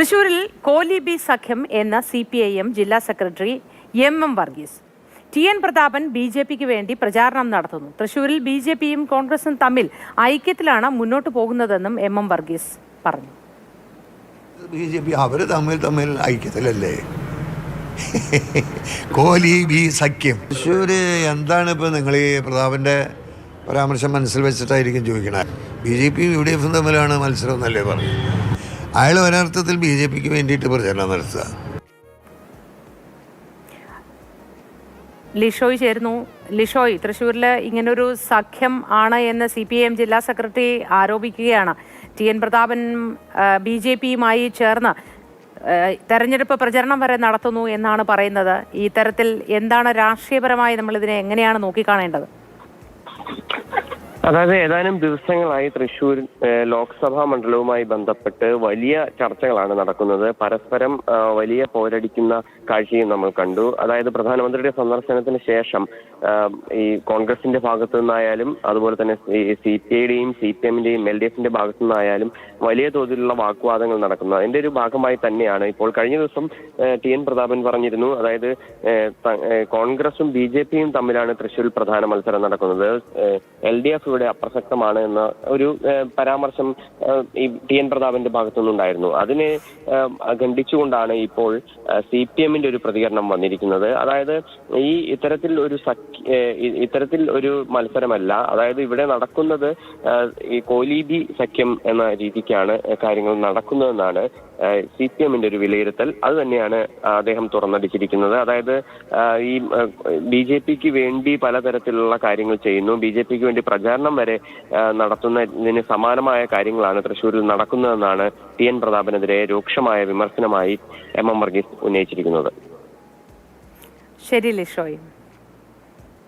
തൃശൂരിൽ കോലി ബി സഖ്യം എന്ന സി പി ഐ എം ജില്ലാ secretary M M Varghese. T N Prathapan B J പിക്ക് വേണ്ടി പ്രചാരണം നടത്തുന്നു. തൃശൂരിൽ ബി ജെ പിയും കോൺഗ്രസും തമ്മിൽ ഐക്യത്തിലാണ് മുന്നോട്ട് പോകുന്നതെന്നും എം എം വർഗീസ് പറഞ്ഞു. ബി ജെ പി അവർ തമ്മിൽ തമ്മിൽ ഐക്യത്തിലല്ലേ? കോലി ബി സഖ്യം. തൃശ്ശൂർ എന്താണ് ഇപ്പോൾ നിങ്ങൾ ഈ പ്രതാപന്റെ പരാമർശം മനസ്സിൽ വെച്ചിട്ടായിരിക്കും ചോദിക്കണേ? ബി ജെ പിയും യു ഡി എഫും തമ്മിലാണ് മത്സരം എന്നല്ലേ പറഞ്ഞു അയാൾ ഒരർത്ഥത്തിൽ ബി ജെ പിക്ക് വേണ്ടിയിട്ട് പ്രചരണം നടത്തുക. ലിഷോയ് ചേരുന്നു. ലിഷോയ് തൃശ്ശൂരിൽ ഇങ്ങനൊരു സഖ്യം ആണ് എന്ന് സി പി എം ജില്ലാ secretary ആരോപിക്കുകയാണ്. T N Prathapan B J പിയുമായി ചേർന്ന് തെരഞ്ഞെടുപ്പ് പ്രചരണം വരെ നടത്തുന്നു എന്നാണ് പറയുന്നത്. ഈ തരത്തിൽ എന്താണ് രാഷ്ട്രീയപരമായി നമ്മൾ ഇതിനെ എങ്ങനെയാണ് നോക്കിക്കാണേണ്ടത്? അതായത് ഏതാനും ദിവസങ്ങളായി തൃശൂർ ലോക്സഭാ മണ്ഡലവുമായി ബന്ധപ്പെട്ട് വലിയ ചർച്ചകളാണ് നടക്കുന്നത്. പരസ്പരം വലിയ പോരടിക്കുന്ന കാഴ്ചയും നമ്മൾ കണ്ടു. അതായത് പ്രധാനമന്ത്രിയുടെ സന്ദർശനത്തിന് ശേഷം ഈ കോൺഗ്രസിന്റെ ഭാഗത്തു നിന്നായാലും അതുപോലെ തന്നെ സി പി ഐയുടെയും സി പി എമ്മിന്റെയും എൽ ഡി എഫിന്റെ ഭാഗത്തു നിന്നായാലും വലിയ തോതിലുള്ള വാക്കുവാദങ്ങൾ നടക്കുന്നത് അതിന്റെ ഒരു ഭാഗമായി തന്നെയാണ് ഇപ്പോൾ കഴിഞ്ഞ ദിവസം ടി എൻ പ്രതാപൻ പറഞ്ഞിരുന്നു. അതായത് കോൺഗ്രസും ബി ജെ പിയും തമ്മിലാണ് തൃശൂരിൽ പ്രധാന മത്സരം നടക്കുന്നത്. എൽ ഡി എഫ് ഇവിടെ അപ്രസക്തമാണ് എന്ന ഒരു പരാമർശം ഈ ടി എൻ പ്രതാപന്റെ ഭാഗത്തുനിന്നുണ്ടായിരുന്നു. അതിനെ ഖണ്ഡിച്ചുകൊണ്ടാണ് ഇപ്പോൾ സി പി എമ്മിന്റെ ഒരു പ്രതികരണം വന്നിരിക്കുന്നത്. അതായത് ഈ ഇത്തരത്തിൽ ഒരു സഖ്യ ഇത്തരത്തിൽ ഒരു മത്സരമല്ല അതായത് ഇവിടെ നടക്കുന്നത് ഈ കോലീബി സഖ്യം എന്ന രീതിക്കാണ് കാര്യങ്ങൾ നടക്കുന്നതെന്നാണ് സി പി എമ്മിന്റെ ഒരു വിലയിരുത്തൽ. അത് തന്നെയാണ് അദ്ദേഹം തുറന്നടിച്ചിരിക്കുന്നത്. അതായത് ഈ ബി ജെ പിക്ക് വേണ്ടി പലതരത്തിലുള്ള കാര്യങ്ങൾ ചെയ്യുന്നു. ബി ജെ പിക്ക് വേണ്ടി പ്രചാരണം വരെ നടത്തുന്നതിന് സമാനമായ കാര്യങ്ങളാണ് തൃശ്ശൂരിൽ നടക്കുന്നതെന്നാണ് ടി എൻ പ്രതാപനെതിരെ രൂക്ഷമായ വിമർശനമായി എം എം വർഗീസ് ഉന്നയിച്ചിരിക്കുന്നത്. ശരി ലിഷോയ്.